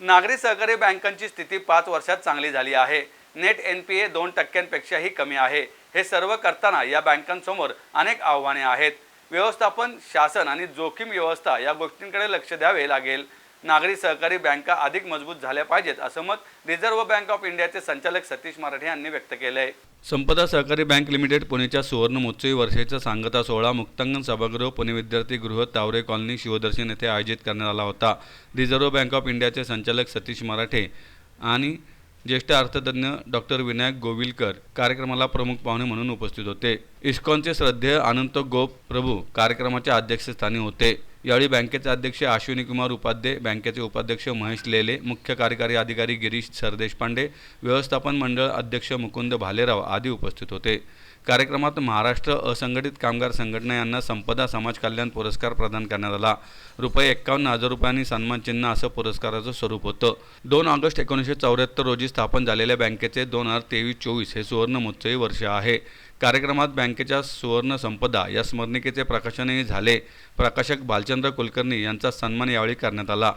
नागरी सहकारी बँकांची स्थिती पाच वर्षात चांगली झाली आहे. नेट एन पी ए दोन टक्क्यांपेक्षाही कमी आहे. हे सर्व करताना या बँकांसमोर अनेक आव्हाने आहेत. व्यवस्थापन शासन आणि जोखीम व्यवस्था या गोष्टींकडे लक्ष द्यावे लागेल. नागरी सहकारी बँका अधिक मजबूत झाल्या पाहिजेत असं मत रिझर्व्ह बँक ऑफ इंडियाचे संचालक सतीश मराठे यांनी व्यक्त केलं आहे संपदा सहकारी बँक लिमिटेड पुणेच्या सुवर्ण महोत्सवी वर्षाचा सांगता सोहळा मुक्तांगण सभागृह पुणे विद्यार्थी गृह तावरे कॉलनी शिवदर्शन येथे आयोजित करण्यात आला होता. रिझर्व्ह बँक ऑफ इंडियाचे संचालक सतीश मराठे आणि ज्येष्ठ अर्थतज्ञ डॉक्टर विनायक गोविलकर कार्यक्रमाला प्रमुख पाहुणे म्हणून उपस्थित होते. इस्कॉनचे श्रद्धेय अनंत गोप प्रभू कार्यक्रमाच्या अध्यक्षस्थानी होते. यावेळी बँकेचे अध्यक्ष अश्विनी कुमार उपाध्ये बँकेचे उपाध्यक्ष महेश लेले मुख्य कार्यकारी अधिकारी गिरीश सरदेशपांडे व्यवस्थापन मंडळ अध्यक्ष मुकुंद भालेराव आदी उपस्थित होते. कार्यक्रमात महाराष्ट्र असंघटित कामगार संघटना यांना संपदा समाज कल्याण पुरस्कार प्रदान करण्यात आला. रुपये एक्कावन्न हजार रुपयांनी सन्मानचिन्ह असं पुरस्काराचं स्वरूप होतं. दोन ऑगस्ट एकोणीसशे चौऱ्याहत्तर रोजी स्थापन झालेल्या बँकेचे दोन हजार तेवीस चोवीस हे सुवर्ण महोत्सवी वर्ष आहे. कार्यक्रमात बँकेच्या सुवर्ण संपदा या स्मरणिकेचे प्रकाशनही झाले. प्रकाशक भालचंद्र कुलकर्णी यांचा सन्मान यावेळी करण्यात आला.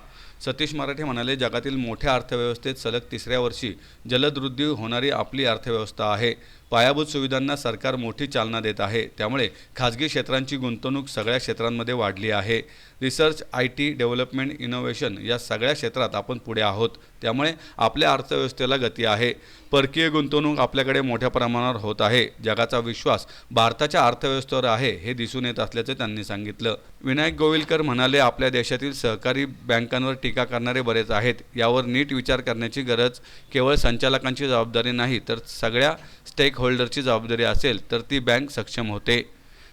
सतीश मराठे म्हणाले जगातील मोठ्या अर्थव्यवस्थेत सलग तिसऱ्या वर्षी जलद वृद्धी होणारी आपली अर्थव्यवस्था आहे. पायाभूत सुविधांना सरकार मोठी चालना देत आहे. त्यामुळे खाजगी क्षेत्रांची गुंतवणूक सगळ्या क्षेत्रांमध्ये वाढली आहे. Research I T development innovation या सगळ्या क्षेत्रात आपण पुढे आहोत. त्यामुळे आपल्या अर्थव्यवस्थेला गती आहे. परकीय गुंतवणूक आपल्याकडे मोठ्या प्रमाणावर होत आहे. जगाचा विश्वास भारताच्या अर्थव्यवस्थेवर आहे हे दिसून येत असल्याचे त्यांनी सांगितलं. विनायक गोविलकर म्हणाले आपल्या देशातील सहकारी बँकांवर टीका करणारे बरेच आहेत. यावर नीट विचार करण्याची गरज केवळ संचालकांची जबाबदारी नाही तर सगळ्या स्टेक होल्डरची जबाबदारी असेल तर ती बँक सक्षम होते.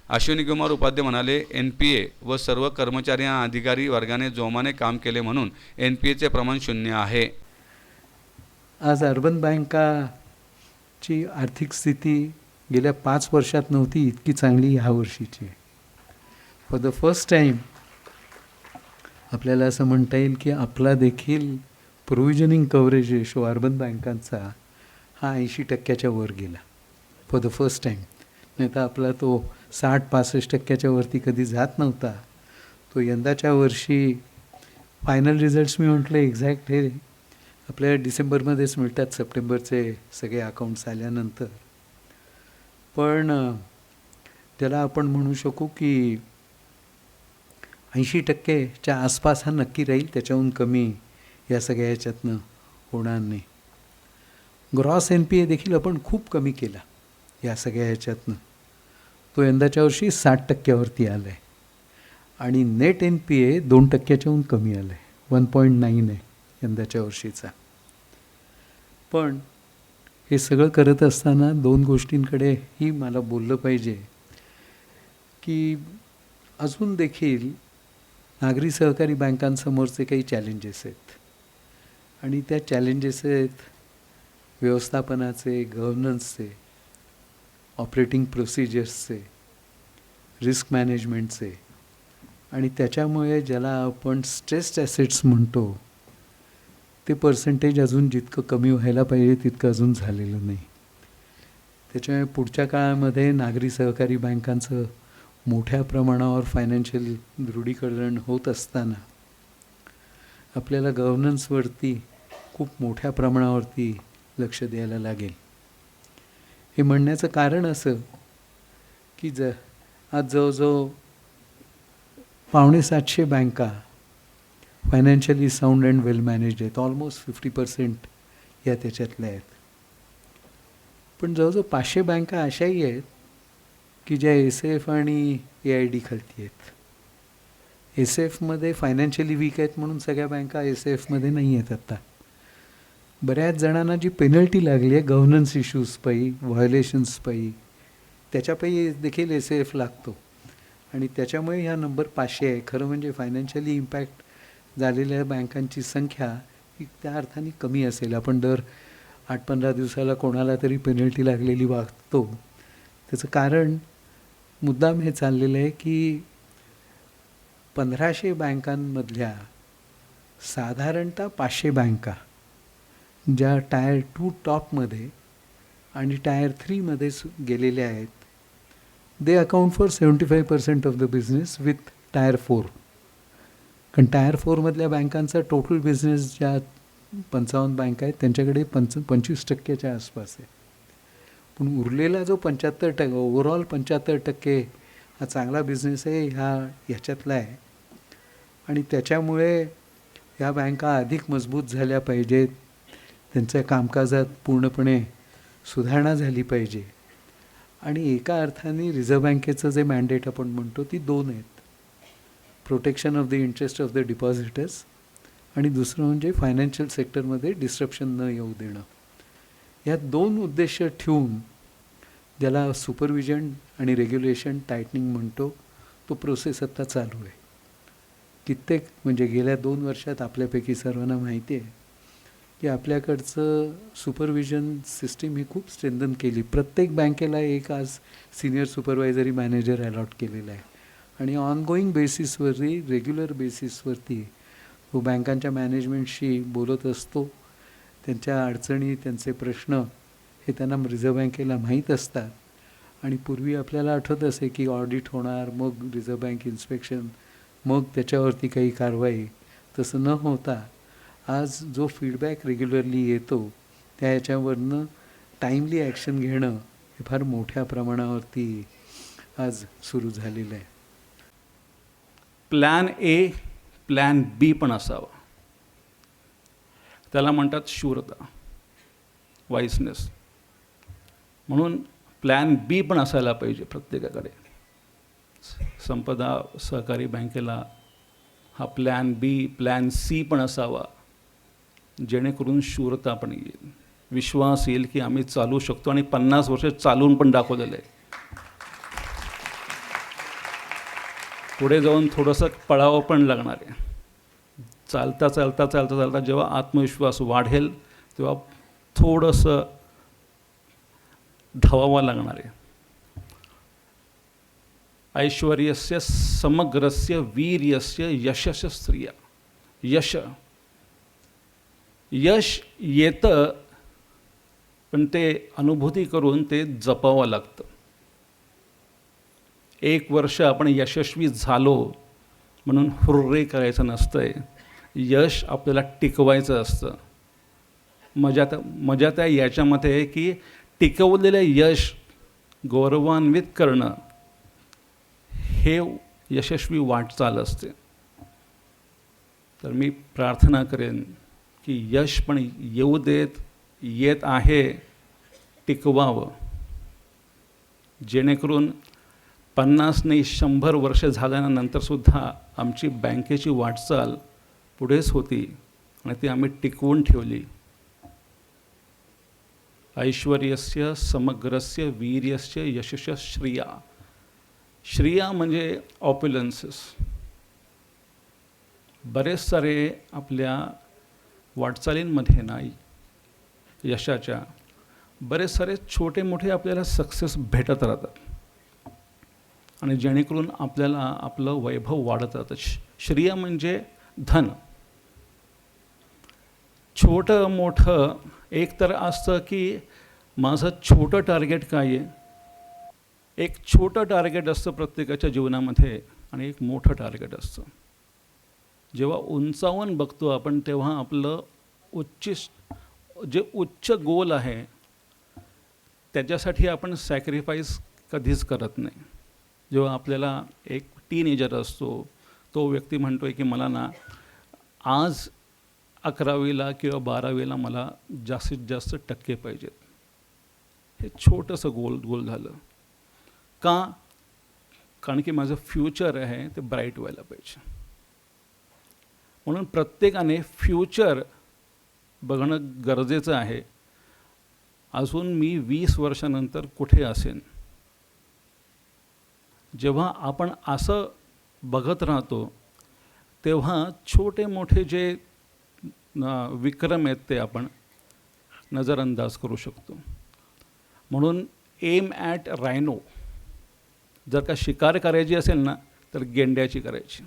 अश्विनी कुमार उपाध्ये म्हणाले एन पी ए व सर्व कर्मचारी आणि अधिकारी वर्गाने जोमाने काम केले म्हणून एन पी एचे प्रमाण शून्य आहे. आज अर्बन बँकाची आर्थिक स्थिती गेल्या पाच वर्षात नव्हती इतकी चांगली ह्या वर्षीची. फॉर द फर्स्ट टाईम आपल्याला असं म्हणता येईल की आपला देखील प्रोव्हिजनिंग कव्हरेज रेशो अर्बन बँकांचा हा ऐंशी टक्क्याच्या वर गेला. फॉर द फर्स्ट टाईम नाही तर आपला तो साठ पासष्ट टक्क्याच्या वरती कधी जात नव्हता. तो यंदाच्या वर्षी फायनल रिझल्ट्स मी म्हटलं एक्झॅक्ट हे आपल्याला डिसेंबरमध्येच मिळतात सप्टेंबरचे सगळे अकाउंट्स आल्यानंतर. पण त्याला आपण म्हणू शकू की ऐंशी टक्केच्या आसपास हा नक्की राहील त्याच्याहून कमी या सगळ्या याच्यातनं होणार नाही. ग्रॉस एन पी ए देखील आपण खूप कमी केला या सगळ्या ह्याच्यातनं तो यंदाच्या वर्षी साठ टक्क्यावरती आला आहे आणि नेट एन पी ए दोन टक्क्याच्याहून कमी आलं आहे वन पॉईंट नाईन आहे यंदाच्या वर्षीचा. पण हे सगळं करत असताना दोन गोष्टींकडेही मला बोललं पाहिजे की अजून देखील नागरी सहकारी बँकांसमोरचे काही चॅलेंजेस आहेत. आणि त्या चॅलेंजेस आहेत व्यवस्थापनाचे गव्हर्नन्सचे ऑपरेटिंग प्रोसिजर्सचे रिस्क मॅनेजमेंटचे आणि त्याच्यामुळे ज्याला आपण स्ट्रेस्ड ॲसेट्स म्हणतो ते पर्सेंटेज अजून जितकं कमी व्हायला पाहिजे तितकं अजून झालेलं नाही. त्याच्यामुळे पुढच्या काळामध्ये नागरी सहकारी बँकांचं मोठ्या प्रमाणावर फायनान्शियल दृढीकरण होत असताना आपल्याला गव्हर्नन्सवरती खूप मोठ्या प्रमाणावरती लक्ष द्यायला लागेल. हे म्हणण्याचं कारण असं की ज आज जवळजवळ पावणे सातशे बँका financially sound and well managed आहेत. ऑलमोस्ट फिफ्टी पर्सेंट या त्याच्यातल्या आहेत. पण जवळजवळ पाचशे बँका अशाही आहेत की ज्या एस एफ आणि ए आय डी खालती आहेत. एस एफमध्ये फायनान्शियली वीक आहेत म्हणून सगळ्या बँका एस एफमध्ये नाही आहेत आत्ता बऱ्याच जणांना जी पेनल्टी लागली आहे गव्हर्नन्स इश्यूज पायी व्हायोलेशन्स पायी त्याच्यापायी देखील एस एफ लागतो. आणि त्याच्यामुळे ह्या नंबर पाचशे आहे. खरं म्हणजे फायनान्शियली इम्पॅक्ट झालेल्या बँकांची संख्या ही त्या अर्थाने कमी असेल. आपण दर आठ पंधरा दिवसाला कोणाला तरी पेनल्टी लागलेली वागतो. त्याचं कारण मुद्दाम हे चाललेलं आहे की पंधराशे बँकांमधल्या साधारणतः पाचशे बँका ज्या टायर टू टॉपमध्ये आणि टायर थ्रीमध्ये सु गेलेल्या आहेत they account for seventy five percent of the business with tier four. कारण टायर फोरमधल्या बँकांचा टोटल बिझनेस ज्या पंचावन्न बँका आहेत त्यांच्याकडे पंच पंचवीस टक्क्याच्या आसपास आहे. पण उरलेला जो पंच्याहत्तर टक्के ओव्हरऑल पंच्याहत्तर टक्के हा चांगला बिझनेस आहे ह्या ह्याच्यातला आहे. आणि त्याच्यामुळे ह्या बँका अधिक मजबूत झाल्या पाहिजेत. त्यांच्या कामकाजात पूर्णपणे सुधारणा झाली पाहिजे. आणि एका अर्थाने रिझर्व्ह बँकेचं जे मॅन्डेट आपण म्हणतो ती दोन आहेत. Protection of the interest of the depositors आणि दुसरं म्हणजे फायनान्शियल सेक्टरमध्ये डिस्ट्रप्शन न येऊ देणं. ह्या दोन उद्देश ठेवून ज्याला सुपरविजन आणि रेग्युलेशन टायटनिंग म्हणतो तो प्रोसेस आत्ता चालू आहे. कित्येक म्हणजे गेल्या दोन वर्षात आपल्यापैकी सर्वांना माहिती आहे की आपल्याकडचं सुपरविजन सिस्टीम ही खूप स्ट्रेंथन केली. प्रत्येक बँकेला एक आज सिनियर सुपरवायझरी मॅनेजर अलॉट केलेला आहे. आणि ऑनगोईंग बेसिसवरती रेग्युलर बेसिसवरती तो बँकांच्या मॅनेजमेंटशी बोलत असतो. त्यांच्या अडचणी त्यांचे प्रश्न हे त्यांना रिझर्व्ह बँकेला माहीत असतात. आणि पूर्वी आपल्याला आठवत असे की ऑडिट होणार मग रिझर्व्ह बँक इन्स्पेक्शन मग त्याच्यावरती काही कारवाई. तसं न होता आज जो फीडबॅक रेग्युलरली येतो त्या याच्यावरनं टाईमली ॲक्शन घेणं हे फार मोठ्या प्रमाणावरती आज सुरू झालेलं आहे. प्लॅन ए प्लॅन बी पण असावा. त्याला म्हणतात शूरता वाईसनेस म्हणून प्लॅन बी पण असायला पाहिजे प्रत्येकाकडे. संपदा सहकारी बँकेला हा प्लॅन बी प्लॅन सी पण असावा जेणेकरून शूरता पण येईल. विश्वास येईल की आम्ही चालू शकतो आणि पन्नास वर्ष चालून पण दाखवलेलं आहे. पुढे जाऊन थोडंसं पळावं पण लागणार आहे. चालता चालता चालता चालता जेव्हा आत्मविश्वास वाढेल तेव्हा थोडंसं धावावं लागणार आहे. ऐश्वर्यस्य समग्रस्य वीर्यस्य यशस्य स्त्रिया. यश. यश येतं पण ते अनुभूती करून ते जपावं लागतं. एक वर्ष आपण यशस्वी झालो म्हणून हुर्रे करायचं नसतंय. यश आपल्याला टिकवायचं असतं. मजा त्या मजा त्या याच्यामध्ये आहे की टिकवलेलं यश गौरवान्वित करणं हे यशस्वी वाटचाल असते. तर मी प्रार्थना करेन की यश पण येऊ देत येत आहे टिकवावं. जेणेकरून पन्नास नाही शंभर वर्ष झाल्यानंतरसुद्धा आमची बँकेची वाटचाल पुढेच होती आणि ती आम्ही टिकवून ठेवली. ऐश्वर्यस्य समग्रस्य वीर्यस्य यशश श्रिया. श्रिया म्हणजे ऑप्युलन्सेस. बरेच सारे आपल्या वाटचालींमध्ये नाही यशाच्या. बरेच सारे छोटे मोठे आपल्याला सक्सेस भेटत राहतात. आणि जेणेकरून आपल्याला आपलं वैभव वाढत राहतं. श म्हणजे धन. छोटं मोठं एक तर असतं की माझं छोटं टार्गेट काय आहे? एक छोटं टार्गेट असतं प्रत्येकाच्या जीवनामध्ये आणि एक मोठं टार्गेट असतं. जेव्हा उंचावून बघतो आपण तेव्हा आपलं उच्चिष्ट जे उच्च गोल आहे त्याच्यासाठी आपण सॅक्रिफाईस कधीच करत नाही. जेव्हा आपल्याला एक टीनेजर असतो तो व्यक्ती म्हणतो आहे की मला ना आज अकरावीला किंवा बारावीला मला जास्तीत जास्त टक्के पाहिजेत. हे छोटंसं गोल गोल झालं. का? कारण की माझं फ्युचर आहे ते ब्राईट व्हायला पाहिजे. म्हणून प्रत्येकाने फ्युचर बघणं गरजेचं आहे. अजून मी वीस वर्षानंतर कुठे असेन? जेव्हा आपण असं बघत राहतो तेव्हा छोटे मोठे जे विक्रम आहेत ते आपण नजरअंदाज करू शकतो. म्हणून एम ॲट रायनो जर का शिकार करायची असेल ना तर गेंड्याची करायची.